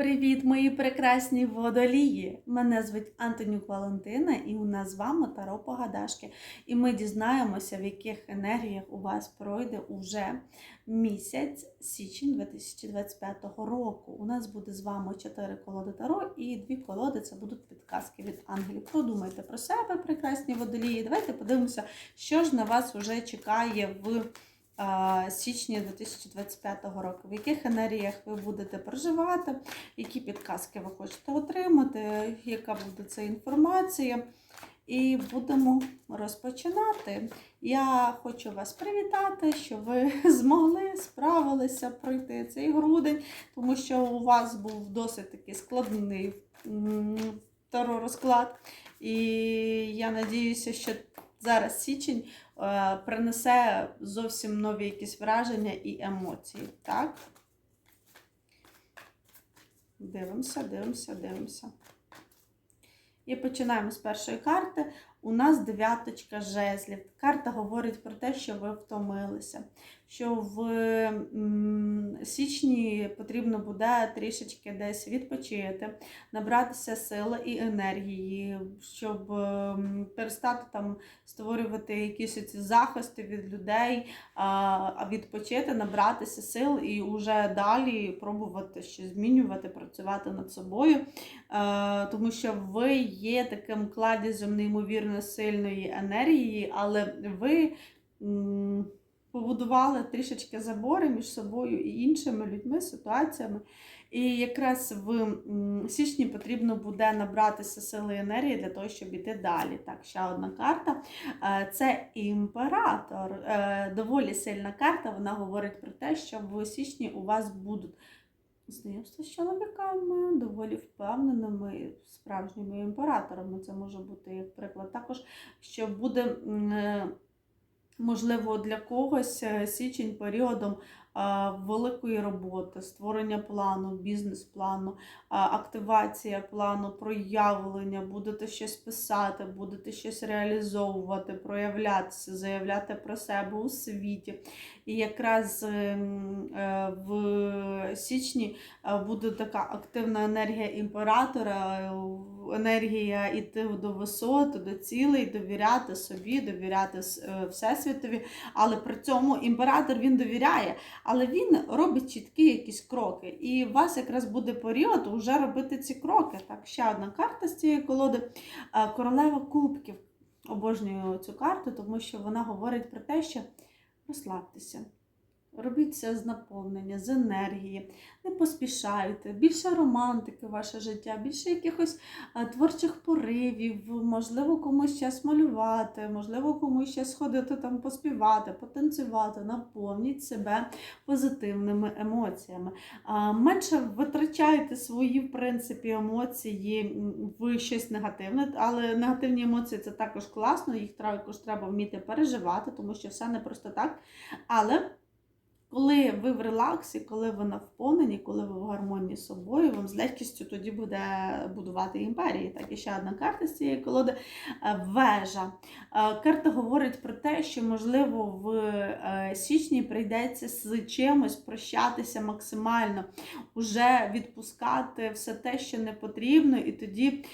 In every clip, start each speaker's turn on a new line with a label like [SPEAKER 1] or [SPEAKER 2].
[SPEAKER 1] Привіт, мої прекрасні водолії! Мене звуть Антонюк Валентина, і у нас з вами Таро Погадашки. І ми дізнаємося, в яких енергіях у вас пройде уже місяць січень 2025 року. У нас буде з вами 4 колоди Таро і дві колоди це будуть підказки від ангелів. Подумайте про себе, прекрасні водолії. Давайте подивимося, що ж на вас вже чекає в а, січні 2025 року, в яких енергіях ви будете проживати, які підказки ви хочете отримати, яка буде ця інформація. І будемо розпочинати. Я хочу вас привітати, що ви змогли справилися пройти цей грудень, тому що у вас був досить такий складний м, таро-розклад. І я надіюся, що зараз січень принесе зовсім нові якісь враження і емоції. Так? Дивимося, дивимося, дивимося. І починаємо з першої карти. У нас дев'яточка жезлів. Карта говорить про те, що ви втомилися, що в січні потрібно буде трішечки десь відпочити, набратися сили і енергії, щоб перестати там створювати якісь ці захисти від людей, а, відпочити, набратися сил і вже далі пробувати щось змінювати, працювати над собою. Е, тому що ви є таким кладізем неймовірно сильної енергії, але ви побудували трішечки забори між собою і іншими людьми, ситуаціями. І якраз в січні потрібно буде набратися сили і енергії для того, щоб іти далі. Так, ще одна карта. Е, Це імператор. Е, Доволі сильна карта. Вона говорить про те, що в січні у вас будуть знайомства з чоловіками, доволі впевненими, справжніми імператорами. Це може бути як приклад. Також що буде, е, можливо, для когось е, січень періодом великої роботи, створення плану, бізнес-плану, активація плану, проявлення, будете щось писати, будете щось реалізовувати, проявлятися, заявляти про себе у світі. І якраз ем, е, в січні е, буде така активна енергія імператора, е, енергія йти до висот, до цілей, довіряти собі, довіряти Всесвітові. Але при цьому імператор він довіряє, але він робить чіткі якісь кроки. І у вас якраз буде період вже робити ці кроки. Так, ще одна карта з цієї колоди Е, Королева Кубків. Обожнюю цю карту, тому що вона говорить про те, що розслабтеся. Робіть це з наповнення, з енергії, не поспішайте, більше романтики в ваше життя, більше якихось творчих поривів, можливо, комусь час малювати, можливо, комусь час ходити там поспівати, потанцювати, наповніть себе позитивними емоціями. Менше витрачайте свої, в принципі, емоції в щось негативне, але негативні емоції це також класно, їх також треба вміти переживати, тому що все не просто так. Але коли ви в релаксі, коли ви наповнені, коли ви в гармонії з собою, вам з легкістю тоді буде будувати імперії. Так, і ще одна карта з цієї колоди е, вежа. Е, Карта говорить про те, що, можливо, в е, січні прийдеться з чимось прощатися максимально, уже відпускати все те, що не потрібно, і тоді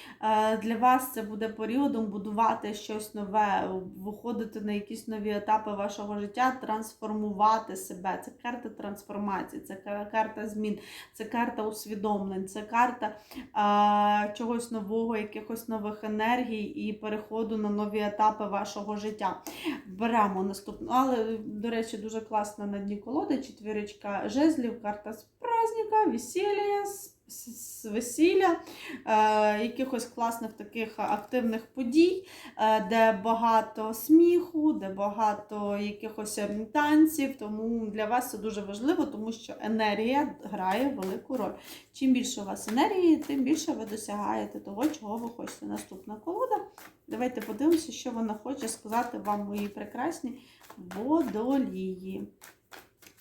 [SPEAKER 1] для вас це буде періодом будувати щось нове, виходити на якісь нові етапи вашого життя, трансформувати себе. Це карта трансформації, це карта змін, це карта усвідомлень, це карта а, чогось нового, якихось нових енергій і переходу на нові етапи вашого життя. Беремо наступну, але, до речі, дуже класна на дні колоди, четвірочка жезлів, карта з весілля, з- весілля, е, якихось класних таких активних подій, е, де багато сміху, де багато якихось ем, танців. Тому для вас це дуже важливо, тому що енергія грає велику роль. Чим більше у вас енергії, тим більше ви досягаєте того, чого ви хочете. Наступна колода. Давайте подивимося, що вона хоче сказати вам, мої прекрасні водолії.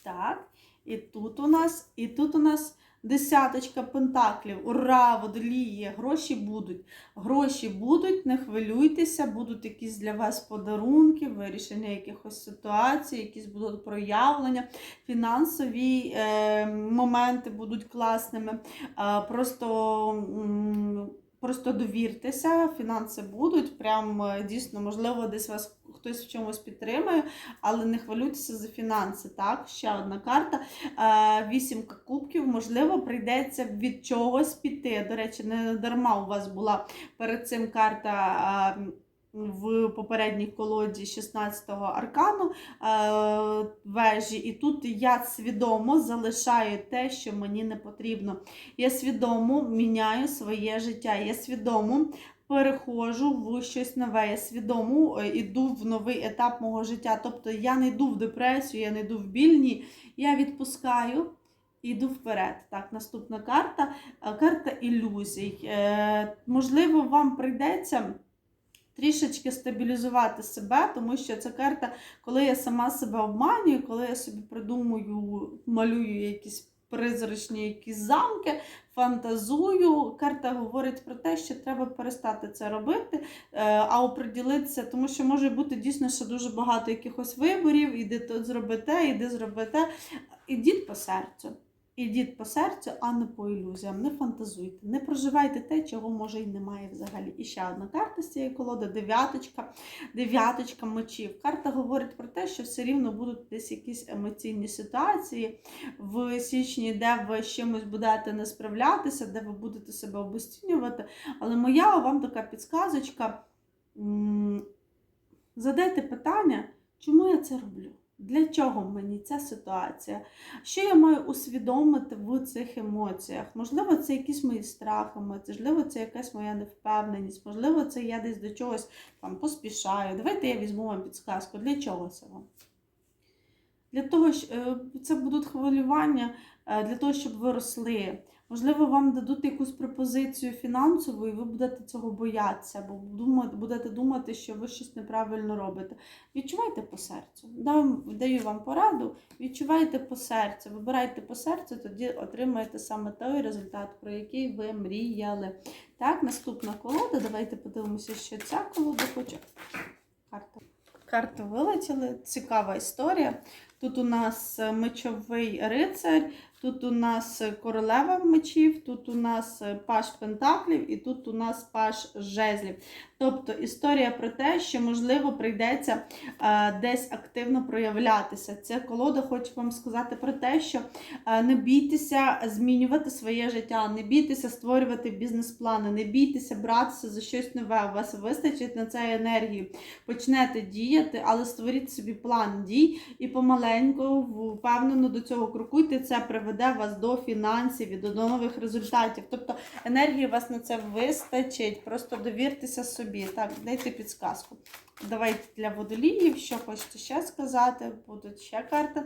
[SPEAKER 1] Так, і тут у нас, і тут у нас Десяточка пентаклів, ура, водолії, гроші будуть. Гроші будуть, не хвилюйтеся, будуть якісь для вас подарунки, вирішення якихось ситуацій, якісь будуть проявлення, фінансові е, моменти будуть класними. Е, просто. Просто довіртеся, фінанси будуть. Прям е, дійсно, можливо, десь вас хтось в чомусь підтримує, але не хвилюйтеся за фінанси. Так, ще одна карта. Е, Вісімка кубків, можливо, прийдеться від чогось піти. До речі, не дарма у вас була перед цим карта. Е, В попередній колоді 16-го аркану е, вежі, і тут я свідомо залишаю те, що мені не потрібно. Я свідомо міняю своє життя. Я свідомо переходжу в щось нове. Я свідомо е, йду в новий етап мого життя. Тобто я не йду в депресію, я не йду в більні, я відпускаю. і Йду вперед. Так, наступна карта е, карта ілюзій. Е, можливо, вам прийдеться трішечки стабілізувати себе, тому що ця карта, коли я сама себе обманюю, коли я собі придумую, малюю якісь призрачні якісь замки, фантазую. Карта говорить про те, що треба перестати це робити, е, а оприділитися, тому що може бути дійсно ще дуже багато якихось виборів, іди тут зроби те, іди зроби те. Ідіть по серцю. Ідіть по серцю, а не по ілюзіям. Не фантазуйте, не проживайте те, чого може і немає взагалі. І ще одна карта з цієї колоди дев'яточка, дев'яточка мечів. Карта говорить про те, що все рівно будуть десь якісь емоційні ситуації в січні, де ви з чимось будете не справлятися, де ви будете себе обесцінювати. Але моя вам така підсказочка. Задайте питання, чому я це роблю? Для чого мені ця ситуація? Що я маю усвідомити в цих емоціях? Можливо, це якісь мої страхи, можливо, це якась моя невпевненість, можливо, це я десь до чогось там поспішаю. Давайте я візьму вам підсказку. Для чого це вам? Для того, що е, це будуть хвилювання, е, для того, щоб ви росли. Можливо, вам дадуть якусь пропозицію фінансову, і ви будете цього боятися, думати- будете думати, що ви щось неправильно робите. Відчувайте по серцю. Даю вам пораду, відчувайте по серцю, вибирайте по серцю, тоді отримаєте саме той результат, про який ви мріяли. Так, наступна колода. Давайте подивимося, що ця колода хоче. Карта. Карти вилетіли, цікава історія. Тут у нас мечовий рицар, тут у нас королева мечів, тут у нас паш пентаклів і тут у нас паш жезлів. Тобто історія про те, що можливо прийдеться е, десь активно проявлятися. Ця колода хоче вам сказати про те, що е, не бійтеся змінювати своє життя, не бійтеся створювати бізнес-плани, не бійтеся братися за щось нове. У вас вистачить на це енергії. Почнете діяти, але створіть собі план дій і помаленьку, впевнено до цього крокуйте. Це приведе вас до фінансів і до нових результатів. Тобто енергії у вас на це вистачить. Просто довіртеся собі. Так, дайте підсказку. Давайте для водоліїв, що хочете ще сказати, будуть ще карти.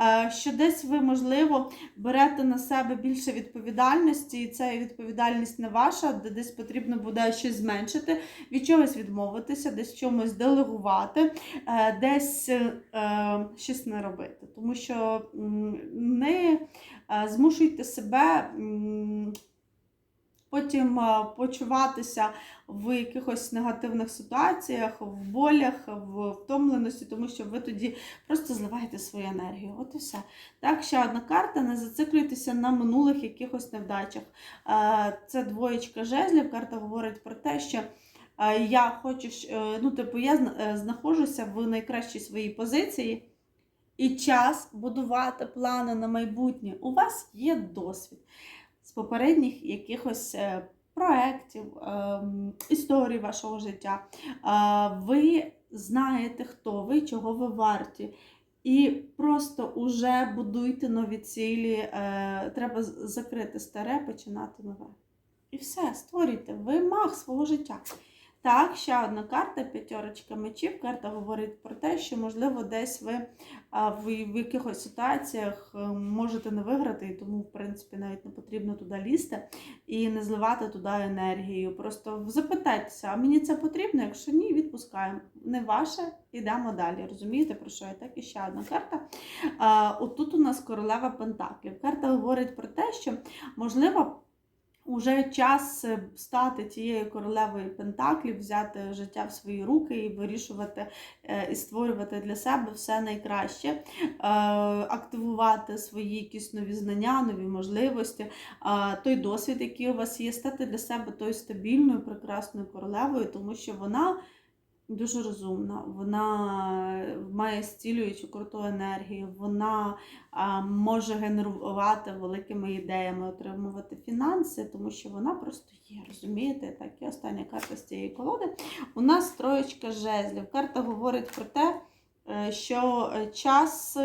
[SPEAKER 1] Е, Що десь ви, можливо, берете на себе більше відповідальності, і ця відповідальність не ваша, де десь потрібно буде щось зменшити, від чогось відмовитися, десь чомусь делегувати, е, десь е, щось не робити. Тому що не змушуйте себе. Потім е, почуватися в якихось негативних ситуаціях, в болях, в втомленості, тому що ви тоді просто зливаєте свою енергію. От і все. Так, ще одна карта. Не зациклюйтеся на минулих якихось невдачах. Е, Це двоєчка жезлів. Карта говорить про те, що е, я хочу, ну, типу, я знаходжуся в найкращій своїй позиції. І час будувати плани на майбутнє. У вас є досвід з попередніх якихось е, проєктів, історії історій вашого життя. Е, Ви знаєте, хто ви, чого ви варті. І просто уже будуйте нові цілі. Е, Треба закрити старе, починати нове. І все, створюйте. Ви мах свого життя. Так, ще одна карта, п'ятерочка мечів. Карта говорить про те, що, можливо, десь ви в, якихось ситуаціях е, можете не виграти, і тому, в принципі, навіть не потрібно туди лізти і не зливати туди енергію. Просто запитайтеся, а мені це потрібно? Якщо ні, відпускаємо. Не ваше, йдемо далі. Розумієте, про що я так? І ще одна карта. Отут у нас королева Пентаклів. Карта говорить про те, що, можливо, Уже час е, стати тією королевою Пентаклів, взяти життя в свої руки і вирішувати е, і створювати для себе все найкраще, е, активувати свої якісь нові знання, нові можливості, той досвід, який у вас є, стати для себе тою стабільною, прекрасною королевою, тому що вона. Дуже розумна, вона має стілюючу круту енергію, вона може генерувати великими ідеями, отримувати фінанси, тому що вона просто є, розумієте? Так, і остання карта з цієї колоди. У нас троєчка жезлів. Карта говорить про те, е, що е, час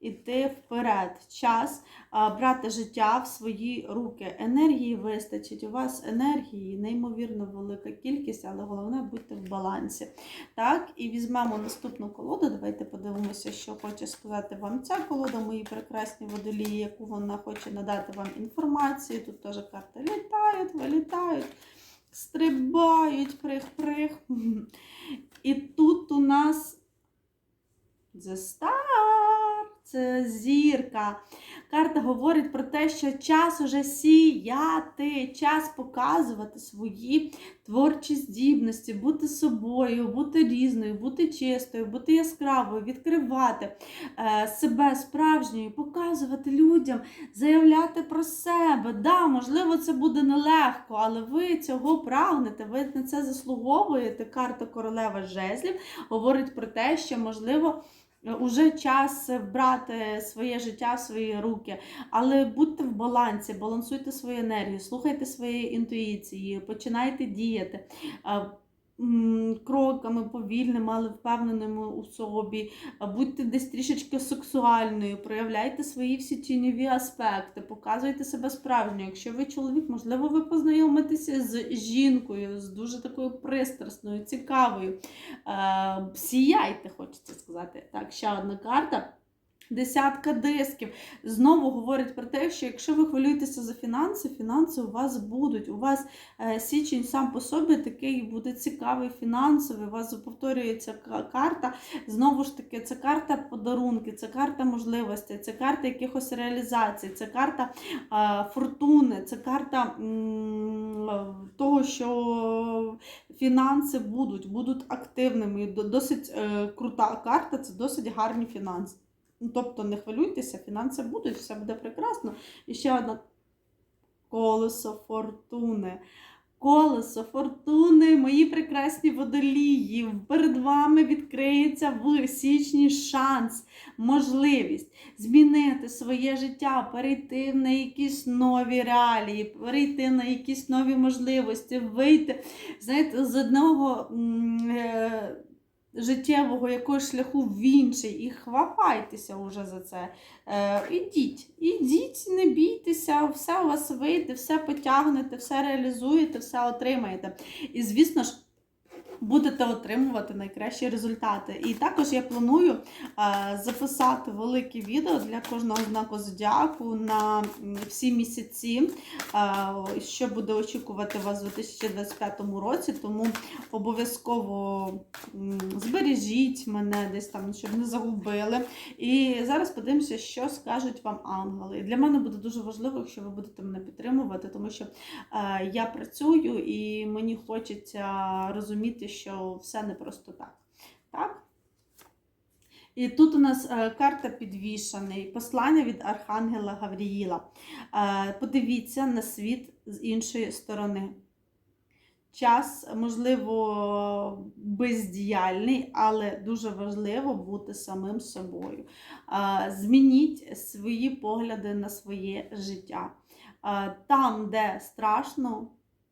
[SPEAKER 1] іти вперед, час брати життя в свої руки. Енергії вистачить. У вас енергії, неймовірно велика кількість, але головне будьте в балансі. Так, і візьмемо наступну колоду. Давайте подивимося, що хоче сказати вам ця колода, мої прекрасні водолії, яку вона хоче надати вам інформацію. Тут теж карти літають, вилітають. Стрибають, прих-прих. І тут у нас це зірка. Карта говорить про те, що час уже сіяти, час показувати свої творчі здібності, бути собою, бути різною, бути чистою, бути яскравою, відкривати е, себе справжньою, показувати людям, заявляти про себе. Да, можливо, це буде нелегко, але ви цього прагнете, ви на це заслуговуєте. Карта королева жезлів говорить про те, що можливо. Уже час брати своє життя в свої руки, але будьте в балансі, балансуйте свою енергію, слухайте своєї інтуїції, починайте діяти кроками повільними, але впевненими у собі. Будьте десь трішечки сексуальною, проявляйте свої всі тіньові аспекти, показуйте себе справжньо. Якщо ви чоловік, можливо, ви познайомитеся з жінкою, з дуже такою пристрасною, цікавою. Сіяйте, хочеться сказати. Так, ще одна карта. Десятка дисків. Знову говорить про те, що якщо ви хвилюєтеся за фінанси, фінанси у вас будуть. У вас е, січень сам по собі такий буде цікавий фінансовий. У вас повторюється карта. Знову ж таки, це карта подарунки, це карта можливостей, це карта якихось реалізацій, це карта е, фортуни, це карта того, що фінанси будуть, будуть активними. Досить е, крута карта, це досить гарні фінанси. Ну, тобто не хвилюйтеся, фінанси будуть, все буде прекрасно. І ще одне колесо фортуни. Колесо фортуни, мої прекрасні водолії. Перед вами відкриється в січні шанс, можливість змінити своє життя, перейти на якісь нові реалії, перейти на якісь нові можливості, вийти знаєте, з одного. Життєвого якогось шляху в інший, і хвапайтеся уже за це. Е, Ідіть, ідіть, не бійтеся, все у вас вийде, все потягнете, все реалізуєте, все отримаєте. І, звісно ж, будете отримувати найкращі результати. І також я планую е, записати велике відео для кожного знаку зодіаку на всі місяці, е, що буде очікувати вас у 2025 році. Тому обов'язково збережіть мене десь там, щоб не загубили. І зараз подивимося, що скажуть вам ангели. І для мене буде дуже важливо, якщо ви будете мене підтримувати, тому що е, я працюю і мені хочеться розуміти що все не просто так. Так? І тут у нас е, карта підвішений, послання від Архангела Гавріїла. Е, подивіться на світ з іншої сторони. Час, можливо, бездіяльний, але дуже важливо бути самим собою. Е, змініть свої погляди на своє життя. Там, де страшно,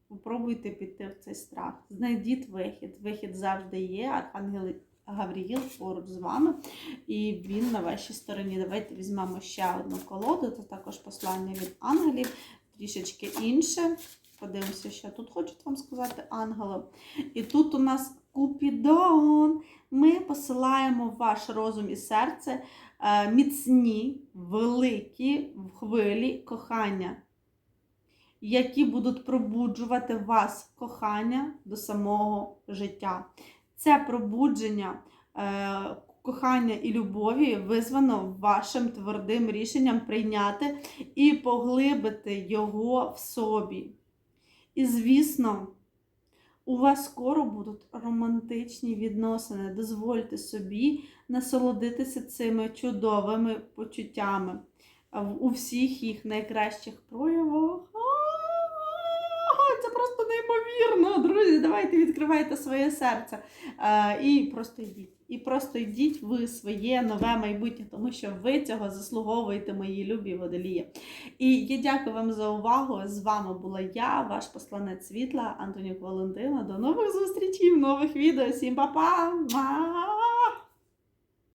[SPEAKER 1] Попробуйте піти в цей страх. Знайдіть вихід. Вихід завжди є. Архангел Гавріїл поруч з вами, і він на вашій стороні. Давайте візьмемо ще одну колоду, це також послання від ангелів, трішечки інше. Подивимося, що тут хочуть вам сказати ангели. І тут у нас Купідон. Ми посилаємо ваш розум і серце е, міцні, великі в хвилі кохання, які будуть пробуджувати вас кохання до самого життя. Це пробудження е, кохання і любові визвано вашим твердим рішенням прийняти і поглибити його в собі. І, звісно, у вас скоро будуть романтичні відносини. Дозвольте собі насолодитися цими чудовими почуттями у всіх їх найкращих проявах. Неймовірно, друзі. Давайте відкривайте своє серце е, і просто йдіть. І просто йдіть в своє нове майбутнє, тому що ви цього заслуговуєте, мої любі водолії. І я дякую вам за увагу. З вами була я, ваш посланець світла Антонюк Валентина. До нових зустрічей нових відео. Всім па-па!